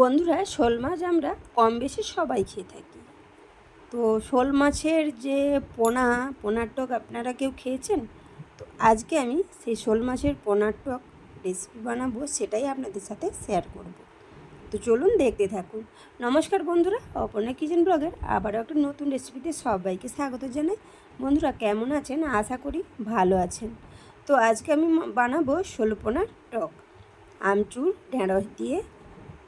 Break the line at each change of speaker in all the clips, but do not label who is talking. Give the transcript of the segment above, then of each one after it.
বন্ধুরা, শোল মাছ আমরা কম বেশি সবাই খেয়ে থাকি। তো শোল মাছের যে পোনা, পোনার টক আপনারা কেউ খেয়েছেন? তো আজকে আমি সেই শোল মাছের পোনার টক রেসিপি বানাবো, সেটাই আপনাদের সাথে শেয়ার করব। তো চলুন দেখতে থাকুন। নমস্কার বন্ধুরা, অপর্ণা কিচেন ব্লগের আবারও একটা নতুন রেসিপিতে সবাইকে স্বাগত জানাই। বন্ধুরা, কেমন আছেন? আশা করি ভালো আছেন। তো আজকে আমি বানাবো শোল পোনার টক। আমচুর, ঢেঁড়স দিয়ে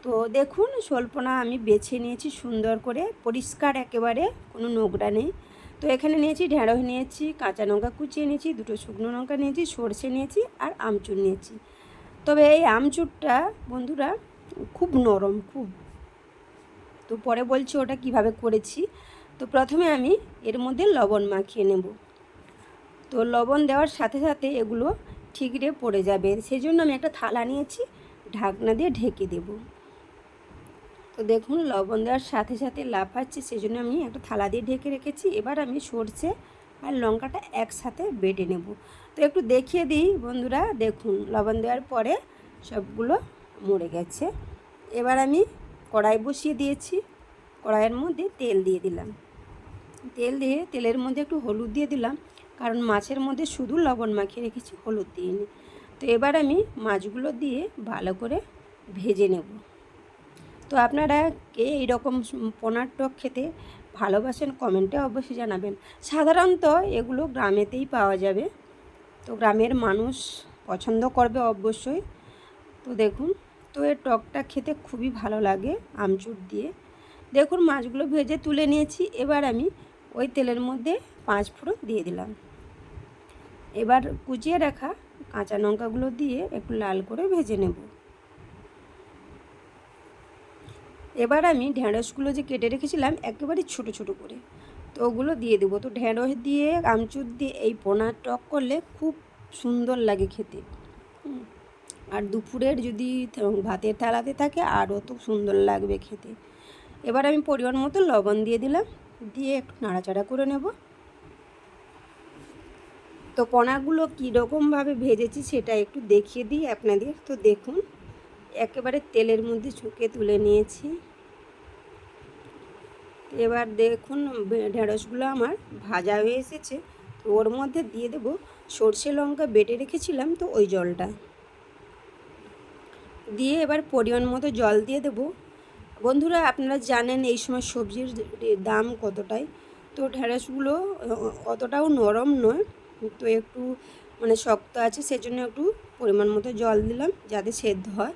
তো দেখুন, স্বল্পনা আমি বেছে নিয়েছি সুন্দর করে। পরিষ্কার একেবারে, কোনো নোংরা নেই। তো এখানে নিয়েছি ঢেঁড়স নিয়েছি, কাঁচা লঙ্কা কুচিয়ে নিয়েছি দুটো শুকনো লঙ্কা নিয়েছি, সর্ষে নিয়েছি আর আমচুর নিয়েছি। তবে এই আমচুরটা, বন্ধুরা, খুব নরম, খুব। তো পরে বলছি ওটা কীভাবে করেছি। তো প্রথমে আমি এর মধ্যে লবণ মাখিয়ে নেব। তো লবণ দেওয়ার সাথে সাথে এগুলো ঠিকরে পড়ে যাবে। সেই জন্য আমি একটা থালা নিয়েছি, ঢাকনা দিয়ে ঢেকে দেবো। তো দেখুন, লবণ দেওয়ার সাথে সাথে লাফাচ্ছে সেই জন্য আমি একটা থালা দিয়ে ঢেকে রেখেছি। এবার আমি সরষে আর লঙ্কাটা একসাথে বেটে নেব। তো একটু দেখিয়ে দিই বন্ধুরা, দেখুন, লবণ দেওয়ার পরে সবগুলো মরে গেছে। এবার আমি কড়াই বসিয়ে দিয়েছি, কড়াইয়ের মধ্যে তেল দিয়ে দিলাম। তেল দিয়ে, তেলের মধ্যে একটু হলুদ দিয়ে দিলাম, কারণ মাছের মধ্যে শুধু লবণ মাখিয়ে রেখেছি, হলুদ দিইনি। তো এবার আমি মাছগুলো দিয়ে ভালো করে ভেজে নেব। তো আপনারা কে এইরকম পোনার টক খেতে ভালোবাসেন কমেন্টে অবশ্যই জানাবেন। সাধারণত এগুলো গ্রামেতেই পাওয়া যাবে। তো গ্রামের মানুষ পছন্দ করবে অবশ্যই। তো দেখুন, তো এর টকটা খেতে খুবই ভালো লাগে আমচুর দিয়ে। দেখুন, মাছগুলো ভেজে তুলে নিয়েছি। এবার আমি ওই তেলের মধ্যে পাঁচ ফোড়ন দিয়ে দিলাম। এবার কুচিয়ে রাখা কাঁচা লঙ্কাগুলো দিয়ে একটু লাল করে ভেজে নেব। এবার আমি ঢ্যাঁড়সগুলো যে কেটে রেখেছিলাম একেবারে ছোট ছোট করে, তো ওগুলো দিয়ে দেবো। তো ঢ্যাঁড়স দিয়ে, আমচুর দিয়ে এই পোনা টক করলে খুব সুন্দর লাগে খেতে। আর দুপুরের যদি ভাতের থালাতে থাকে, আরও তো সুন্দর লাগবে খেতে। এবার আমি পরিমাণ মতো লবণ দিয়ে দিলাম, দিয়ে একটু নাড়াচাড়া করে নেব। তো পোনাগুলো কীরকমভাবে ভেজেছি সেটা একটু দেখিয়ে দিই আপনাদের। তো দেখুন একেবারে তেলের মধ্যে ছুঁকে তুলে নিয়েছি। এবার দেখুন ঢেঁড়সগুলো আমার ভাজা হয়ে এসেছে। তো ওর মধ্যে দিয়ে দেবো সর্ষে লঙ্কা বেটে রেখেছিলাম তো ওই জলটা। দিয়ে এবার পরিমাণ মতো জল দিয়ে দেবো। বন্ধুরা, আপনারা জানেন এই সময় সবজির দাম কতটাই? তো ঢেঁড়সগুলো অতটাও নরম নয়। তো একটু মানে শক্ত আছে, সেজন্য একটু পরিমাণ মতো জল দিলাম যাতে সেদ্ধ হয়।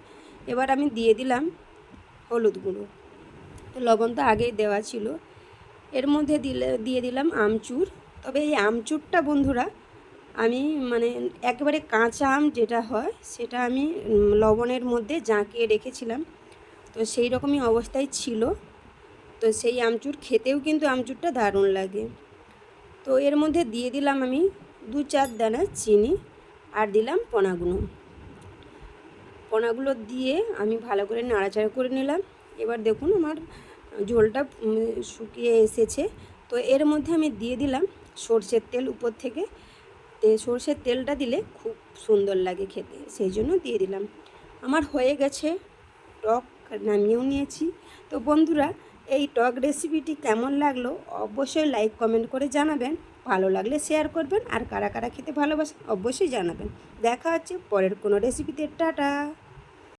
এবার আমি দিয়ে দিলাম হলুদ গুঁড়ো। তো লবণ তো আগেই দেওয়া ছিল। এর মধ্যে দিলে, দিয়ে দিলাম আমচুর। তবে এই আমচুরটা বন্ধুরা, আমি মানে একেবারে কাঁচা আম যেটা হয়, সেটা আমি লবণের মধ্যে জাঁকিয়ে রেখেছিলাম। তো সেই রকমই অবস্থায় ছিল। তো সেই আমচুর খেতেও কিন্তু আমচুরটা দারুণ লাগে। তো এর মধ্যে দিয়ে দিলাম আমি দু চার দানা চিনি আর দিলাম পোনাগুলো পোনাগুলো দিয়ে আমি ভালো করে নাড়াচাড়া করে নিলাম। এবার দেখুন আমার ঝোলটা শুকিয়ে এসেছে। তো এর মধ্যে আমি দিয়ে দিলাম সর্ষের তেল উপর থেকে। তে, সর্ষের তেলটা দিলে খুব সুন্দর লাগে খেতে, সেই জন্য দিয়ে দিলাম। আমার হয়ে গেছে, টক নামিয়েও নিয়েছি। তো বন্ধুরা এই টক রেসিপিটি কেমন লাগল অবশ্যই লাইক, কমেন্ট করে জানাবেন। ভালো লাগলে শেয়ার করবেন আর কারা কারা খেতে ভালোবাসেন অবশ্যই জানাবেন। দেখা হচ্ছে পরের কোনো রেসিপিতে। টাটা!